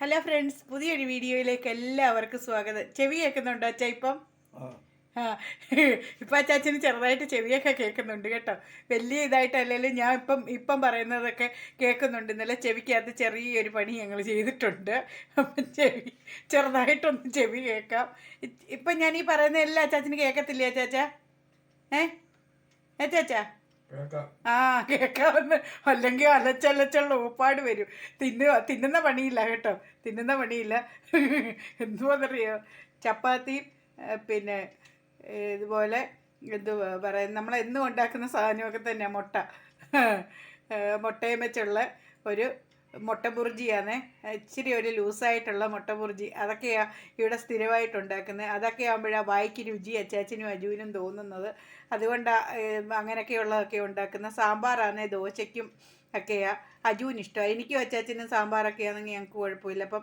Hello friends പുതിയൊരു വീഡിയോയിലേക്ക് എല്ലാവർക്കും സ്വാഗതം. ചെവി കേൾക്കുന്നുണ്ടോ അച്ഛ ഇപ്പം? ആ. ഇപ്പം അച്ചാച്ചന് ചെറുതായിട്ട് ചെവിയൊക്കെ കേൾക്കുന്നുണ്ട് കേട്ടോ. വലിയ ഇതായിട്ടല്ലെങ്കിലും ഞാൻ ഇപ്പം ഇപ്പം പറയുന്നതൊക്കെ കേൾക്കുന്നുണ്ട്. ഇന്നലെ ചെവിക്കകത്ത് ചെറിയൊരു പണി ഞങ്ങൾ ചെയ്തിട്ടുണ്ട്. അപ്പം ചെവി ചെറുതായിട്ടൊന്ന് ചെവി കേൾക്കാം. ഇപ്പം ഞാൻ ഈ പറയുന്ന എല്ലാ അച്ചാച്ചന് കേൾക്കത്തില്ലേ അച്ചാച്ച ഏ? അച്ചാച്ചാ ആ കേൾക്കാവുന്ന അല്ലെങ്കിൽ അലച്ചലച്ചുള്ള ഊപ്പാട് വരും. തിന്നുക തിന്നുന്ന പണിയില്ല കേട്ടോ. തിന്നുന്ന പണിയില്ല. എന്തുവാന്നറിയോ? ചപ്പാത്തി പിന്നെ ഇതുപോലെ എന്ത് പറയാം നമ്മൾ എന്നും ഉണ്ടാക്കുന്ന സാധനമൊക്കെ തന്നെ മുട്ട. മുട്ടയും വെച്ചുള്ള ഒരു മുട്ട ബുർജിയാണ് ഇച്ചിരി ഒരു ലൂസായിട്ടുള്ള മുട്ടബുർജി അതൊക്കെയാണ് ഇവിടെ സ്ഥിരമായിട്ട് ഉണ്ടാക്കുന്നത് അതൊക്കെ ആകുമ്പോഴാണ് വായിക്ക് രുചി അച്ചാച്ചനും അജുവിനും തോന്നുന്നത്. അതുകൊണ്ടാണ് അങ്ങനെയൊക്കെയുള്ളതൊക്കെ ഉണ്ടാക്കുന്ന സാമ്പാറാണ് ദോശയ്ക്കും ഒക്കെയാണ് അജുവിന് ഇഷ്ടമാണ് എനിക്കും അച്ചാച്ചനും സാമ്പാറൊക്കെ ആണെങ്കിൽ ഞങ്ങൾക്ക് കുഴപ്പമില്ല. അപ്പം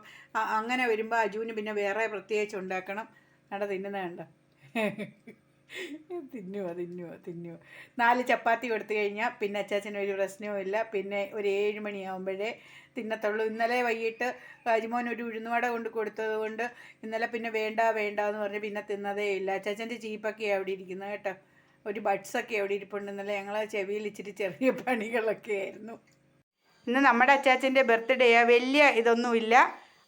അങ്ങനെ വരുമ്പോൾ അജുവിന് പിന്നെ വേറെ പ്രത്യേകിച്ച് ഉണ്ടാക്കണം. നട തിന്നുന്ന കണ്ടോ? തിന്നുവോ തിന്നുവോ തിന്നുവോ. നാല് ചപ്പാത്തി കൊടുത്തു കഴിഞ്ഞാൽ പിന്നെ അച്ചാച്ചന് ഒരു പ്രശ്നവുമില്ല പിന്നെ ഒരു ഏഴ് മണിയാകുമ്പോഴേ തിന്നത്തുള്ളൂ. ഇന്നലെ വൈകിട്ട് രാജ്മോൻ ഒരു ഉഴുന്നുവട കൊണ്ട് കൊടുത്തത് കൊണ്ട് ഇന്നലെ പിന്നെ വേണ്ട വേണ്ട എന്ന് പറഞ്ഞ് പിന്നെ തിന്നതേ ഇല്ല. അച്ചാച്ചന്റെ ചീപ്പൊക്കെയാണ് അവിടെ ഇരിക്കുന്നത് കേട്ടോ. ഒരു ബഡ്സൊക്കെ അവിടെ ഇരിപ്പുണ്ട്. ഇന്നലെ ഞങ്ങൾ ചെവിയിൽ ഇച്ചിരി ചെറിയ പണികളൊക്കെ ആയിരുന്നു. ഇന്ന് നമ്മുടെ അച്ചാച്ചന്റെ ബർത്ത്ഡേയാ വലിയ ഇതൊന്നുമില്ല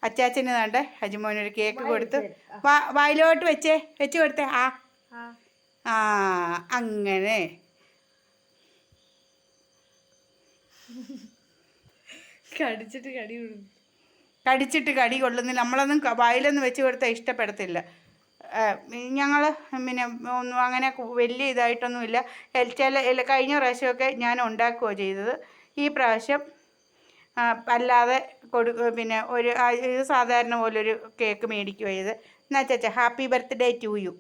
അച്ചാച്ചന് വേണ്ട? ഹജിമോനൊരു കേക്ക് കൊടുത്ത് വായിലോട്ട് വെച്ചേ. വെച്ച് കൊടുത്തേ. ആ. ആ അങ്ങനെ. കടിച്ചിട്ട് കടി കടിച്ചിട്ട് കടി കൊള്ളുന്നില്ല. നമ്മളൊന്നും വായിലൊന്നും വെച്ച് കൊടുത്താൽ ഇഷ്ടപ്പെടത്തില്ല. ഞങ്ങൾ പിന്നെ ഒന്നും അങ്ങനെ വലിയ ഇതായിട്ടൊന്നുമില്ല. ചില കഴിഞ്ഞ പ്രാവശ്യമൊക്കെ ഞാൻ ഉണ്ടാക്കുകയോ ചെയ്തത്. ഈ പ്രാവശ്യം അല്ലാതെ കൊടു പിന്നെ ഒരു സാധാരണ പോലൊരു കേക്ക് മേടിക്കുകയോ ചെയ്ത് എന്നാ ചേച്ചാ ഹാപ്പി ബർത്ത്ഡേ ടു യു.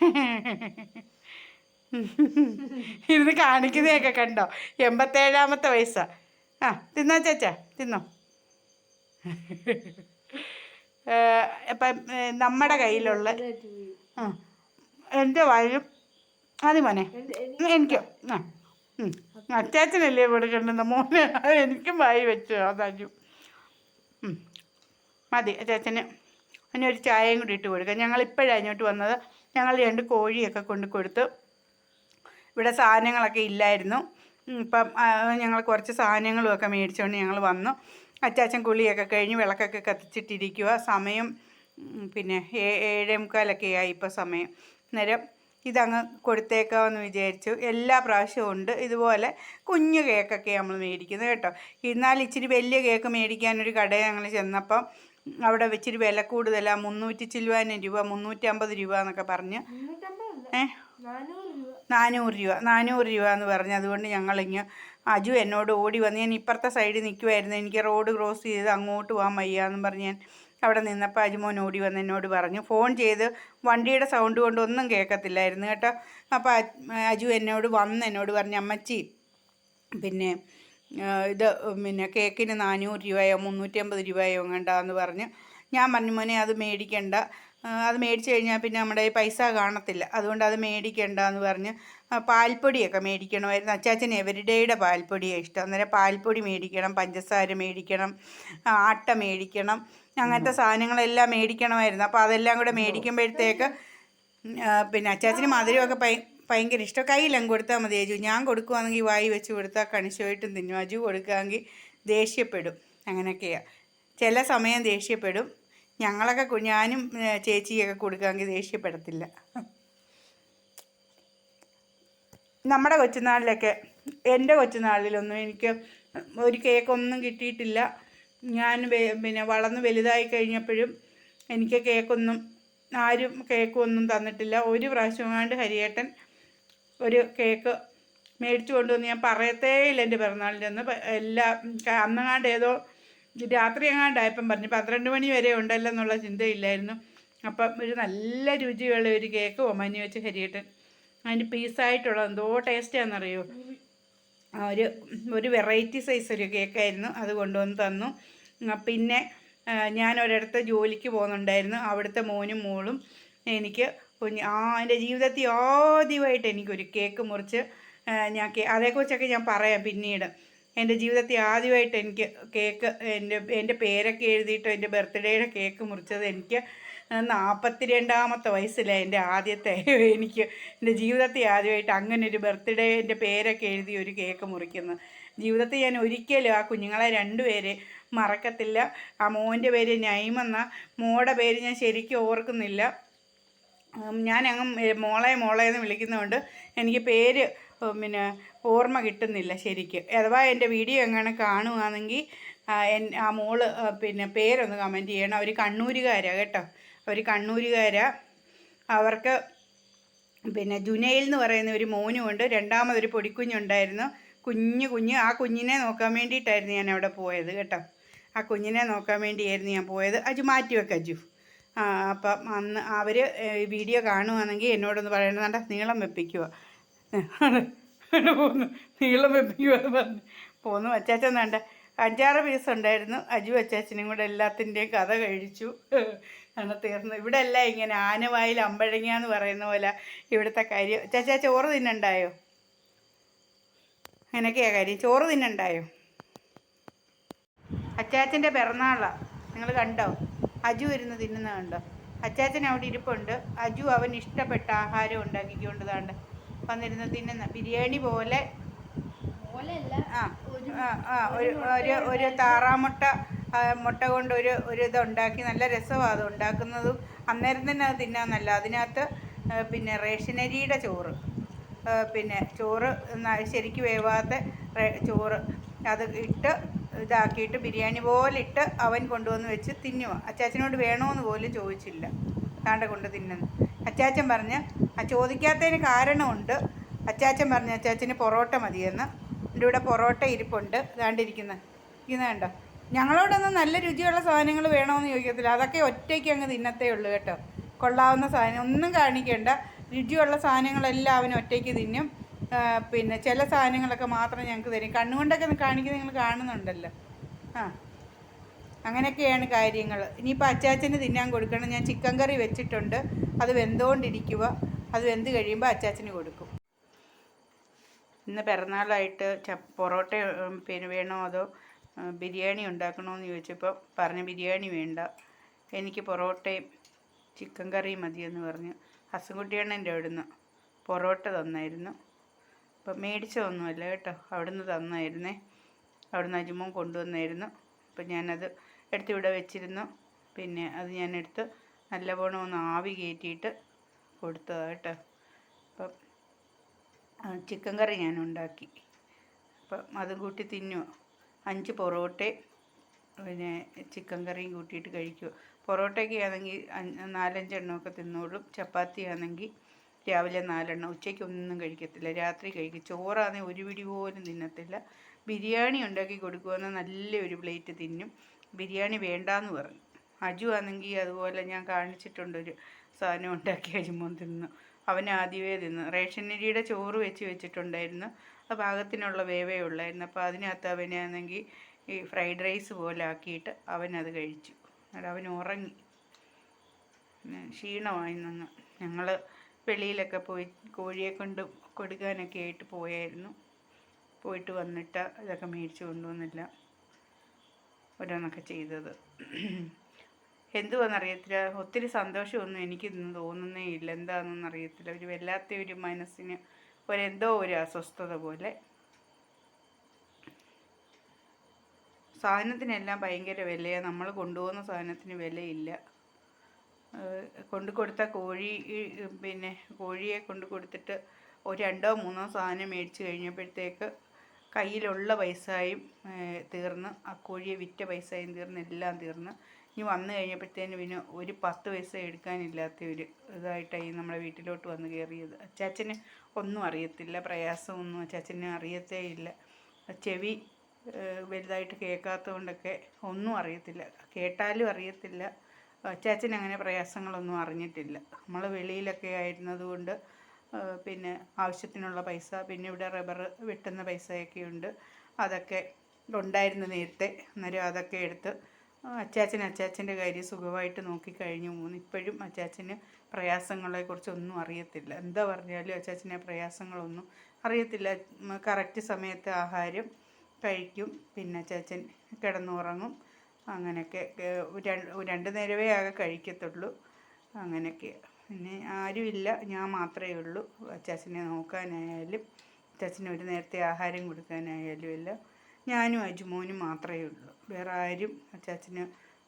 ഇത് കാണിക്കുന്നതൊക്കെ കണ്ടോ? എൺപത്തേഴാമത്തെ വയസ്സാ. ആ തിന്നോ ചേച്ചാ? തിന്നോ. അപ്പം നമ്മുടെ കയ്യിലുള്ള ആ എന്റെ വഴും അതി മോനെ. എനിക്കോ? ആ. അച്ചാച്ചനല്ലേ കൊടുക്കേണ്ടത് മോനെ അത് എനിക്കും വായി വെച്ചു അതഞ്ഞു മതി അച്ചാച്ചന് അതിനൊരു ചായയും കൂടി ഇട്ട് കൊടുക്കാം. ഞങ്ങൾ ഇപ്പോഴാണ് ഇങ്ങോട്ട് വന്നത്. ഞങ്ങൾ രണ്ട് കോഴിയൊക്കെ കൊണ്ട് കൊടുത്തു ഇവിടെ സാധനങ്ങളൊക്കെ ഇല്ലായിരുന്നു. ഇപ്പം ഞങ്ങൾ കുറച്ച് സാധനങ്ങളുമൊക്കെ മേടിച്ചുകൊണ്ട് ഞങ്ങൾ വന്നു. അച്ചാച്ചൻ കുളിയൊക്കെ കഴിഞ്ഞ് വിളക്കൊക്കെ കത്തിച്ചിട്ടിരിക്കുക സമയം പിന്നെ ഏഴേ മുക്കാലൊക്കെ ആയി ഇപ്പോൾ സമയം. അന്നേരം ഇതങ്ങ് കൊടുത്തേക്കാമെന്ന് വിചാരിച്ചു. എല്ലാ പ്രാവശ്യവും ഉണ്ട്. ഇതുപോലെ കുഞ്ഞു കേക്കൊക്കെ നമ്മൾ മേടിക്കുന്നത് കേട്ടോ. എന്നാൽ ഇച്ചിരി വലിയ കേക്ക് മേടിക്കാനൊരു കടയിൽ ഞങ്ങൾ ചെന്നപ്പം അവിടെ വെച്ചൊരു വില കൂടുതലാണ് മുന്നൂറ്റി ചില്ലുവാനും രൂപ മുന്നൂറ്റമ്പത് രൂപ എന്നൊക്കെ പറഞ്ഞ്. ഏഹ് നാനൂറ് രൂപ. നാനൂറ് രൂപ. എന്ന് പറഞ്ഞ്. അതുകൊണ്ട് ഞങ്ങളിങ്ങ് അജു എന്നോട് ഓടി വന്ന് ഞാൻ ഇപ്പുറത്തെ സൈഡിൽ നിൽക്കുമായിരുന്നു എനിക്ക് റോഡ് ക്രോസ് ചെയ്ത് അങ്ങോട്ട് പോകാൻ വയ്യ എന്ന് പറഞ്ഞ് ഞാൻ അവിടെ നിന്നപ്പോൾ അജുമോൻ ഓടി വന്ന് എന്നോട് പറഞ്ഞു. ഫോൺ ചെയ്ത് വണ്ടിയുടെ സൗണ്ട് കൊണ്ട് ഒന്നും കേൾക്കത്തില്ലായിരുന്നു കേട്ടോ. അപ്പോൾ അജു എന്നോട് വന്ന് എന്നോട് പറഞ്ഞു അമ്മച്ചി പിന്നെ ഇത് പിന്നെ കേക്കിന് നാനൂറ് രൂപയോ മുന്നൂറ്റമ്പത് രൂപയോ എങ്ങണ്ടാന്ന് പറഞ്ഞ് ഞാൻ പറഞ്ഞു മോനെ അത് മേടിക്കണ്ട. അത് മേടിച്ചു കഴിഞ്ഞാൽ പിന്നെ നമ്മുടെ പൈസ കാണത്തില്ല. അതുകൊണ്ട് അത് മേടിക്കണ്ട എന്ന് പറഞ്ഞ് പാൽപ്പൊടിയൊക്കെ മേടിക്കണമായിരുന്നു. അച്ചാച്ചൻ എവരിഡേയുടെ പാൽപ്പൊടിയാണ് ഇഷ്ടം. അന്നേരം പാൽപ്പൊടി മേടിക്കണം പഞ്ചസാര മേടിക്കണം ആട്ട മേടിക്കണം അങ്ങനത്തെ സാധനങ്ങളെല്ലാം മേടിക്കണമായിരുന്നു. അപ്പോൾ അതെല്ലാം കൂടെ മേടിക്കുമ്പോഴത്തേക്ക് പിന്നെ അച്ചാച്ചന് മധുരമൊക്കെ ഭയ ഭയങ്കര ഇഷ്ടം. കയ്യിലങ്ങ് കൊടുത്താൽ മതി അജു ഞാൻ കൊടുക്കുവാണെങ്കിൽ വായി വെച്ച് കൊടുത്താൽ കണിശമായിട്ടും തിന്നും. അജു കൊടുക്കുകയാണെങ്കിൽ ദേഷ്യപ്പെടും. അങ്ങനെയൊക്കെയാണ് ചില സമയം ദേഷ്യപ്പെടും. ഞങ്ങളൊക്കെ ഞാനും ചേച്ചിയൊക്കെ കൊടുക്കുകയാണെങ്കിൽ ദേഷ്യപ്പെടത്തില്ല. നമ്മുടെ കൊച്ചുനാളിലൊക്കെ എന്റെ കൊച്ചുനാളിലൊന്നും എനിക്ക് ഒരു കേക്കൊന്നും കിട്ടിയിട്ടില്ല. ഞാൻ പിന്നെ വളർന്ന് വലുതായി കഴിഞ്ഞപ്പോഴും എനിക്ക് കേക്കൊന്നും ആരും കേക്കൊന്നും തന്നിട്ടില്ല. ഒരു പ്രാവശ്യം കൊണ്ട് ഹരിയേട്ടൻ ഒരു കേക്ക് മേടിച്ചു കൊണ്ടുവന്ന് ഞാൻ പറയത്തേ ഇല്ല എന്റെ പിറന്നാളിന്റെ അന്ന്. എല്ലാ അന്നങ്ങാണ്ട് ഏതോ രാത്രി എങ്ങാണ്ടായപ്പം പറഞ്ഞു പന്ത്രണ്ട് മണി വരെ ഉണ്ടല്ലോ എന്നുള്ള ചിന്തയില്ലായിരുന്നു. അപ്പം ഒരു നല്ല രുചിയുള്ള ഒരു കേക്ക് ഒമാനി വെച്ച് ഹരിയേട്ടൻ അതിന് പീസായിട്ടുള്ള എന്തോ ടേസ്റ്റാണെന്നറിയോ? ഒരു ഒരു വെറൈറ്റി സൈസ് ഒരു കേക്കായിരുന്നു. അത് കൊണ്ടുവന്ന് തന്നു. പിന്നെ ഞാൻ ഒരിടത്ത് ജോലിക്ക് പോകുന്നുണ്ടായിരുന്നു. അവിടുത്തെ മോനും മോളും എനിക്ക് കുഞ്ഞ് ആ എന്റെ ജീവിതത്തിൽ ആദ്യമായിട്ട് എനിക്കൊരു കേക്ക് മുറിച്ച് ഞാൻ കേ അതേക്കുറിച്ചൊക്കെ ഞാൻ പറയാം പിന്നീട്. എന്റെ ജീവിതത്തിൽ ആദ്യമായിട്ട് എനിക്ക് കേക്ക് എന്റെ എന്റെ പേരൊക്കെ എഴുതിയിട്ട് എന്റെ ബർത്ത്ഡേയുടെ കേക്ക് മുറിച്ചത് എനിക്ക് നാൽപ്പത്തി രണ്ടാമത്തെ വയസ്സിലാണ് എന്റെ ആദ്യത്തെ എനിക്ക് എന്റെ ജീവിതത്തിൽ ആദ്യമായിട്ട് അങ്ങനെ ഒരു ബർത്ത്ഡേ എന്റെ പേരൊക്കെ എഴുതി ഒരു കേക്ക് മുറിക്കുന്നത് ജീവിതത്തിൽ ഞാൻ ഒരിക്കലും ആ കുഞ്ഞുങ്ങളെ രണ്ടുപേരെ മറക്കത്തില്ല. ആ മോന്റെ പേര് നൈമെന്ന. മോടെ പേര് ഞാൻ ശരിക്കും ഓർക്കുന്നില്ല. ഞാൻ അങ്ങ് മോളെ മോളെ എന്ന് വിളിക്കുന്നതുകൊണ്ട് എനിക്ക് പേര് പിന്നെ ഓർമ്മ കിട്ടുന്നില്ല ശരിക്ക്. അഥവാ എന്റെ വീഡിയോ എങ്ങനെ കാണുകയാണെങ്കിൽ ആ, മോൾ പിന്നെ പേരൊന്ന് കമന്റ് ചെയ്യണം. അവർ കണ്ണൂരുകാരാണ് കേട്ടോ. അവർ കണ്ണൂരുകാരാ. അവർക്ക് പിന്നെ ജുനയിൽ എന്ന് പറയുന്ന ഒരു മോനുമുണ്ട് രണ്ടാമതൊരു പൊടിക്കുഞ്ഞുണ്ടായിരുന്നു. കുഞ്ഞു കുഞ്ഞ്. ആ കുഞ്ഞിനെ നോക്കാൻ വേണ്ടിയിട്ടായിരുന്നു ഞാൻ അവിടെ പോയത് കേട്ടോ. ആ കുഞ്ഞിനെ നോക്കാൻ വേണ്ടിയായിരുന്നു ഞാൻ പോയത്. അജു മാറ്റി വെക്ക അജു. അപ്പം അന്ന് അവർ വീഡിയോ കാണുവാണെങ്കിൽ എന്നോടൊന്ന് പറയണതാണ്ട നീളം വെപ്പിക്കുക പോന്നു. നീളം വെപ്പിക്കുക എന്ന് പറഞ്ഞു. പോന്നു അച്ചാച്ചൻ വേണ്ട. അഞ്ചാറ് പീസ് ഉണ്ടായിരുന്നു. അജു അച്ചാച്ചനും കൂടെ എല്ലാത്തിന്റെയും കഥ കഴിച്ചു. ആണ് തീർന്നു. ഇവിടെ അല്ല ഇങ്ങനെ ആനവായിൽ അമ്പഴങ്ങ എന്ന് പറയുന്ന പോലെ ഇവിടുത്തെ കാര്യം. ചാച്ചാ ചോറ് തിന്നണ്ടായോ? അങ്ങനെയൊക്കെയാ കാര്യം. ചോറ് തിന്നണ്ടായോ? അച്ചാച്ചന്റെ പിറന്നാളാണ് നിങ്ങൾ കണ്ടോ? അജു ഇരുന്ന് തിന്നുന്ന കണ്ടോ? അച്ചാച്ചൻ അവിടെ ഇരിപ്പുണ്ട്. അജു അവൻ ഇഷ്ടപ്പെട്ട ആഹാരം ഉണ്ടാക്കിക്കൊണ്ട് താണ്ട് വന്നിരുന്ന് തിന്നുന്ന. ബിരിയാണി പോലെ ആ ഒരു ഒരു ഒരു താറാമുട്ട മുട്ട കൊണ്ട് ഒരു ഒരു ഇത് ഉണ്ടാക്കി നല്ല രസമാണ് അത് ഉണ്ടാക്കുന്നതും. അന്നേരം തന്നെ അത് തിന്നാന്നല്ല. അതിനകത്ത് പിന്നെ റേഷനരിയുടെ ചോറ് പിന്നെ ചോറ് ശരിക്ക് വേവാത്ത ചോറ്. അത് ഇട്ട് ഇതാക്കിയിട്ട് ബിരിയാണി പോലെ ഇട്ട് അവൻ കൊണ്ടുവന്ന് വെച്ച് തിന്നുക അച്ചാച്ചനോട് വേണമെന്ന് പോലും ചോദിച്ചില്ല. താണ്ട കൊണ്ട് തിന്നുന്നു. അച്ചാച്ചൻ പറഞ്ഞ് ആ ചോദിക്കാത്തതിന് കാരണമുണ്ട്. അച്ചാച്ചൻ പറഞ്ഞ് അച്ചാച്ചന് പൊറോട്ട മതിയെന്ന്. എന്റെ ഇവിടെ പൊറോട്ട ഇരിപ്പുണ്ട്. ഇതാണ്ടിരിക്കുന്ന. ഇരിക്കുന്ന കണ്ടോ? ഞങ്ങളോടൊന്നും നല്ല രുചിയുള്ള സാധനങ്ങൾ വേണമെന്ന് ചോദിക്കത്തില്ല. അതൊക്കെ ഒറ്റയ്ക്ക് അങ്ങ് തിന്നത്തേ ഉള്ളൂ കേട്ടോ. കൊള്ളാവുന്ന സാധനം. ഒന്നും കാണിക്കേണ്ട. രുചിയുള്ള സാധനങ്ങളെല്ലാം അവൻ ഒറ്റയ്ക്ക് തിന്നും. പിന്നെ ചില സാധനങ്ങളൊക്കെ മാത്രം ഞങ്ങൾക്ക് തരും. കണ്ണുകൊണ്ടൊക്കെ കാണിക്കുന്നത് നിങ്ങൾ കാണുന്നുണ്ടല്ലോ. ആ അങ്ങനെയൊക്കെയാണ് കാര്യങ്ങൾ. ഇനിയിപ്പോൾ അച്ചാച്ചന് തിന്നാൻ കൊടുക്കണം. ഞാൻ ചിക്കൻ കറി വെച്ചിട്ടുണ്ട്. അത് വെന്തുകൊണ്ടിരിക്കുക അത് വെന്ത് കഴിയുമ്പോൾ അച്ചാച്ചന് കൊടുക്കും. ഇന്ന് പിറന്നാളായിട്ട് ച പൊറോട്ട പിന്നെ വേണോ അതോ ബിരിയാണി ഉണ്ടാക്കണോ എന്ന് ചോദിച്ചപ്പോൾ പറഞ്ഞു ബിരിയാണി വേണ്ട. എനിക്ക് പൊറോട്ടയും ചിക്കൻ കറിയും മതിയെന്ന് പറഞ്ഞു. ഹസുകുട്ടിയണ്ണന്റെ അവിടുന്ന് പൊറോട്ട തന്നായിരുന്നു. അപ്പം മേടിച്ചതൊന്നുമല്ല കേട്ടോ. അവിടുന്ന് തന്നായിരുന്നേ. അവിടുന്ന് അജുമോൻ കൊണ്ടുവന്നായിരുന്നു. അപ്പം ഞാനത് എടുത്ത് ഇവിടെ വെച്ചിരുന്നു. പിന്നെ അത് ഞാൻ എടുത്ത് നല്ലവണ്ണം ഒന്ന് ആവി കയറ്റിയിട്ട് കൊടുത്തതാണ് കേട്ടോ. അപ്പം ചിക്കൻ കറി ഞാൻ ഉണ്ടാക്കി അപ്പം അതും കൂട്ടി തിന്നുക അഞ്ച് പൊറോട്ടയും പിന്നെ ചിക്കൻ കറിയും കൂട്ടിയിട്ട് കഴിക്കുക പൊറോട്ടയ്ക്ക് ആണെങ്കിൽ നാലഞ്ച് നാലഞ്ചെണ്ണമൊക്കെ തിന്നോളും. ചപ്പാത്തി ആണെങ്കിൽ രാവിലെ നാലെണ്ണം ഉച്ചയ്ക്ക് ഒന്നും കഴിക്കത്തില്ല. രാത്രി കഴിക്കും. ചോറാണെങ്കിൽ ഒരു പിടി പോലും തിന്നത്തില്ല. ബിരിയാണി ഉണ്ടാക്കി കൊടുക്കുമെന്ന് നല്ലൊരു പ്ലേറ്റ് തിന്നും. ബിരിയാണി വേണ്ടാന്ന് പറഞ്ഞു. അജു ആണെങ്കിൽ അതുപോലെ ഞാൻ കാണിച്ചിട്ടുണ്ടൊരു സാധനം ഉണ്ടാക്കി അജുമോൻ തിന്നു. അവൻ ആദ്യമേ തിന്നു. റേഷനരിയുടെ ചോറ് വെച്ച് വെച്ചിട്ടുണ്ടായിരുന്നു. ആ പാകത്തിനുള്ള വേവേ ഉള്ളായിരുന്നു. അപ്പോൾ അതിനകത്ത് അവനാണെങ്കിൽ ഈ ഫ്രൈഡ് റൈസ് പോലെ ആക്കിയിട്ട് അവനത് കഴിച്ചു. എന്നിട്ട് അവൻ ഉറങ്ങി. ക്ഷീണമായി നിന്ന്. ഞങ്ങൾ വെളിയിലൊക്കെ പോയി കോഴിയെ കൊണ്ട് കൊടുക്കാനൊക്കെ ആയിട്ട് പോയായിരുന്നു. പോയിട്ട് വന്നിട്ട് ഇതൊക്കെ മേടിച്ച് കൊണ്ടുവന്നില്ല. ഓരോന്നൊക്കെ ചെയ്തത്. എന്തുവാണെന്നറിയത്തില്ല ഒത്തിരി സന്തോഷമൊന്നും എനിക്ക് ഇന്ന് തോന്നുന്നേ ഇല്ല. എന്താണെന്നൊന്നും അറിയത്തില്ല ഒരു വല്ലാത്ത ഒരു മനസ്സിന് ഒരെന്തോ ഒരു അസ്വസ്ഥത പോലെ. സാധനത്തിനെല്ലാം ഭയങ്കര വിലയാണ് നമ്മൾ കൊണ്ടുപോകുന്ന സാധനത്തിന് വിലയില്ല. കൊണ്ട് കൊടുത്ത കോഴി പിന്നെ കോഴിയെ കൊണ്ട് കൊടുത്തിട്ട് ഒരു രണ്ടോ മൂന്നോ സാധനം മേടിച്ച് കഴിഞ്ഞപ്പോഴത്തേക്ക് കയ്യിലുള്ള പൈസയും തീർന്ന് ആ കോഴിയെ വിറ്റ പൈസയും തീർന്ന് എല്ലാം തീർന്ന്. ഇനി വന്നു കഴിഞ്ഞപ്പോഴത്തേന് പിന്നെ ഒരു പത്ത് പൈസ എടുക്കാനില്ലാത്ത ഒരു ഇതായിട്ടായി നമ്മുടെ വീട്ടിലോട്ട് വന്ന് കയറിയത്. അച്ചാച്ചന് ഒന്നും അറിയത്തില്ല പ്രയാസമൊന്നും അച്ചാച്ചന് അറിയത്തേ ഇല്ല. ചെവി വലുതായിട്ട് കേൾക്കാത്തതുകൊണ്ടൊക്കെ ഒന്നും അറിയത്തില്ല. കേട്ടാലും അറിയത്തില്ല. അച്ചാച്ചൻ അങ്ങനെ പ്രയാസങ്ങളൊന്നും അറിഞ്ഞിട്ടില്ല. നമ്മൾ വെളിയിലൊക്കെ ആയിരുന്നതുകൊണ്ട് പിന്നെ ആവശ്യത്തിനുള്ള പൈസ പിന്നെ ഇവിടെ റബ്ബർ വെട്ടുന്ന പൈസയൊക്കെ ഉണ്ട്. അതൊക്കെ ഉണ്ടായിരുന്നു നേരത്തെ. അന്നേരം അതൊക്കെ എടുത്ത് അച്ചാച്ചൻ അച്ചാച്ചന്റെ കാര്യം സുഖമായിട്ട് നോക്കിക്കഴിഞ്ഞു. മൂന്ന് ഇപ്പോഴും അച്ചാച്ചന് പ്രയാസങ്ങളെക്കുറിച്ചൊന്നും അറിയത്തില്ല. എന്താ പറഞ്ഞാലും അച്ചാച്ചനെ പ്രയാസങ്ങളൊന്നും അറിയത്തില്ല. കറക്റ്റ് സമയത്ത് ആഹാരം കഴിക്കും. പിന്നെ അച്ചാച്ചൻ കിടന്നുറങ്ങും. അങ്ങനെയൊക്കെ രണ്ട് നേരമേ ആകെ കഴിക്കത്തുള്ളൂ. അങ്ങനെയൊക്കെ. പിന്നെ ആരുമില്ല. ഞാൻ മാത്രമേ ഉള്ളൂ. അച്ചാച്ചനെ നോക്കാനായാലും അച്ചാച്ചന് ഒരു നേരത്തെ ആഹാരം കൊടുക്കാനായാലും എല്ലാം ഞാനും അജുമോനും മാത്രമേ ഉള്ളൂ. വേറെ ആരും അച്ചാച്ചന്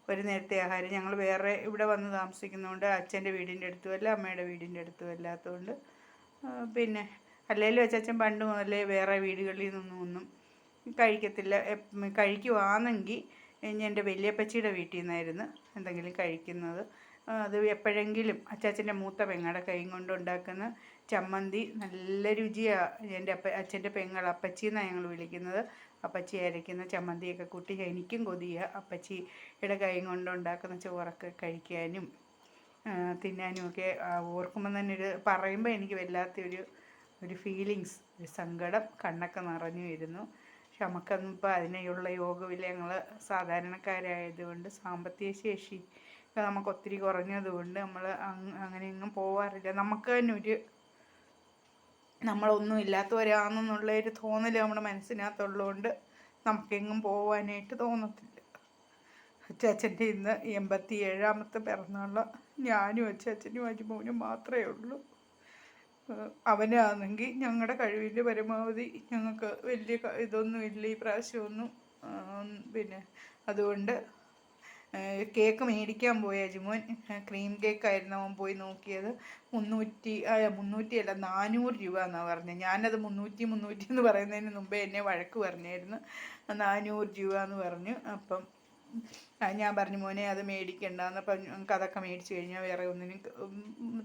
ഒരു നേരത്തെ ആഹാരം ഞങ്ങൾ വേറെ ഇവിടെ വന്ന് താമസിക്കുന്നതുകൊണ്ട് അച്ഛന്റെ വീടിന്റെ അടുത്തുമല്ല അമ്മയുടെ വീടിന്റെ അടുത്തും അല്ലാത്തതുകൊണ്ട് പിന്നെ അല്ലെങ്കിലും അച്ചാച്ചൻ പണ്ട് മുതലേ വേറെ വീടുകളിൽ നിന്നൊന്നും കഴിക്കത്തില്ല. കഴിക്കുവാണെങ്കിൽ എന്റെ വലിയപ്പച്ചിയുടെ വീട്ടിൽ നിന്നായിരുന്നു എന്തെങ്കിലും കഴിക്കുന്നത്. അത് എപ്പോഴെങ്കിലും അച്ചാച്ചന്റെ മൂത്ത പെങ്ങളുടെ കൈ കൊണ്ട് ഉണ്ടാക്കുന്ന ചമ്മന്തി നല്ല രുചിയാണ് എന്റെ അപ്പ അച്ഛന്റെ പെങ്ങൾ അപ്പച്ചി എന്നാണ് ഞങ്ങൾ വിളിക്കുന്നത്. അപ്പച്ചി അരയ്ക്കുന്ന ചമ്മന്തിയൊക്കെ കൂട്ടി എനിക്കും കൊതിയ അപ്പച്ചിയുടെ കൈ കൊണ്ട് ഉണ്ടാക്കുന്ന ചോറൊക്കെ കഴിക്കാനും തിന്നാനും ഒക്കെ ഓർക്കുമ്പോൾ തന്നെ ഒരു പറയുമ്പോൾ എനിക്ക് വല്ലാത്തൊരു ഒരു ഫീലിങ്സ് ഒരു സങ്കടം കണ്ണൊക്കെ നിറഞ്ഞു വരുന്നു. ഇപ്പോൾ അതിനുള്ള യോഗമില്ല ഞങ്ങൾ സാധാരണക്കാരായതുകൊണ്ട് സാമ്പത്തിക ശേഷി നമുക്ക് ഒത്തിരി കുറഞ്ഞതുകൊണ്ട് നമ്മൾ അങ്ങനെ എങ്ങും പോവാറില്ല. നമുക്ക് തന്നെ ഒരു നമ്മളൊന്നും ഇല്ലാത്തവരാണെന്നുള്ള ഒരു തോന്നൽ നമ്മുടെ മനസ്സിനകത്തുള്ളതുകൊണ്ട് നമുക്കെങ്ങും പോവാനായിട്ട് തോന്നത്തില്ല. അച്ചാച്ചന്റെ ഇന്ന് എൺപത്തി ഏഴാമത്തെ പിറന്നാൾ. ഞാനും അച്ചാച്ചനും അജിമോനും മാത്രമേ ഉള്ളൂ. അവനാണെങ്കിൽ ഞങ്ങളുടെ കഴിവിന്റെ പരമാവധി ഞങ്ങൾക്ക് വലിയ ഇതൊന്നും ഇല്ല. ഈ പ്രാവശ്യമൊന്നും പിന്നെ അതുകൊണ്ട് കേക്ക് മേടിക്കാൻ പോയ അജിമോൻ. ക്രീം കേക്കായിരുന്നു അവൻ പോയി നോക്കിയത്. മുന്നൂറ്റി മുന്നൂറ്റി അല്ല നാനൂറ് രൂപ എന്നാണ് പറഞ്ഞത് ഞാനത് മുന്നൂറ്റി മുന്നൂറ്റി എന്ന് പറയുന്നതിന് മുമ്പേ എന്നെ വഴക്ക് പറഞ്ഞായിരുന്നു. നാനൂറ് രൂപ എന്ന് പറഞ്ഞു. അപ്പം ഞാൻ പറഞ്ഞു മോനെ അത് മേടിക്കണ്ടെന്ന് എന്നപ്പോൾ ഞങ്ങൾക്ക് അതൊക്കെ മേടിച്ച് കഴിഞ്ഞാൽ വേറെ ഒന്നിനും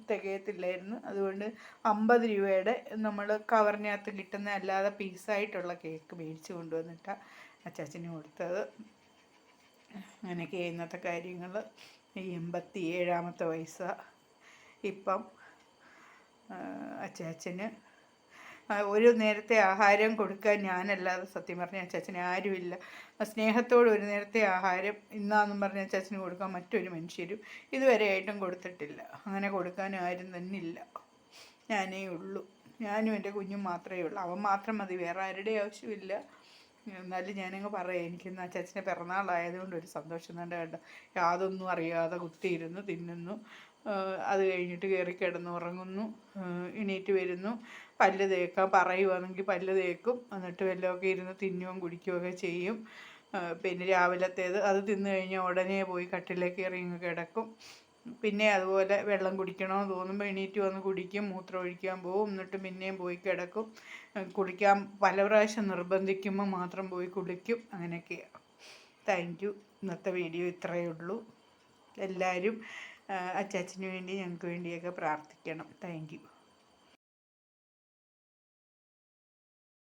തികയത്തില്ലായിരുന്നു. അതുകൊണ്ട് അമ്പത് രൂപയുടെ നമ്മൾ കവറിനകത്ത് കിട്ടുന്ന അല്ലാതെ പീസായിട്ടുള്ള കേക്ക് മേടിച്ച് കൊണ്ടുവന്നിട്ടാണ് അച്ചാച്ചന് കൊടുത്തത്. അങ്ങനെയൊക്കെ ഇന്നത്തെ കാര്യങ്ങൾ ഈ എൺപത്തി ഏഴാമത്തെ വയസ്സാണ് ഇപ്പം അച്ചാച്ചന് ഒരു നേരത്തെ ആഹാരം കൊടുക്കാൻ ഞാനല്ലാതെ സത്യം പറഞ്ഞ അച്ചാച്ചന് ആരുമില്ല. സ്നേഹത്തോട് ഒരു നേരത്തെ ആഹാരം ഇന്നാന്നും പറഞ്ഞ അച്ചാച്ചന് കൊടുക്കാൻ മറ്റൊരു മനുഷ്യരും ഇതുവരെ ആയിട്ടും കൊടുത്തിട്ടില്ല. അങ്ങനെ കൊടുക്കാൻ ആരും തന്നെ ഇല്ല ഞാനേ ഉള്ളൂ. ഞാനും എന്റെ കുഞ്ഞും മാത്രമേ ഉള്ളൂ. അവൻ മാത്രം മതി. വേറെ ആരുടെ ആവശ്യമില്ല. എന്നാലും ഞാനങ്ങ് പറയാം. എനിക്കിന്ന് അച്ചാച്ചന്റെ പിറന്നാളായതുകൊണ്ട് ഒരു സന്തോഷം തന്നെ കണ്ട യാതൊന്നും അറിയാതെ കുത്തിയിരുന്ന് തിന്നുന്നു. അത് കഴിഞ്ഞിട്ട് കയറി കിടന്ന് ഉറങ്ങുന്നു. ആഹ് എണീറ്റ് വരുന്നു. പല്ല് തേക്കാൻ പറയുവാണെങ്കിൽ പല്ല് തേക്കും. എന്നിട്ട് വല്ലതൊക്കെ ഇരുന്ന് തിന്നുകയും കുടിക്കുകയൊക്കെ ചെയ്യും. പിന്നെ രാവിലത്തേത് അത് തിന്നു കഴിഞ്ഞാൽ ഉടനെ പോയി കട്ടിലേക്ക് കയറി ഇങ്ങ് കിടക്കും. പിന്നെ അതുപോലെ വെള്ളം കുടിക്കണമെന്ന് തോന്നുമ്പോൾ എണീറ്റ് വന്ന് കുടിക്കും. മൂത്രം ഒഴിക്കാൻ പോകും എന്നിട്ട് പിന്നെയും പോയി കിടക്കും. കുളിക്കാൻ പല പ്രാവശ്യം നിർബന്ധിക്കുമ്പോൾ മാത്രം പോയി കുളിക്കും. അങ്ങനെയൊക്കെയാണ് താങ്ക് യു. ഇന്നത്തെ വീഡിയോ ഇത്രയേ ഉള്ളൂ. എല്ലാവരും അച്ചാച്ചന് വേണ്ടി ഞങ്ങൾക്ക് വേണ്ടിയൊക്കെ പ്രാർത്ഥിക്കണം. താങ്ക്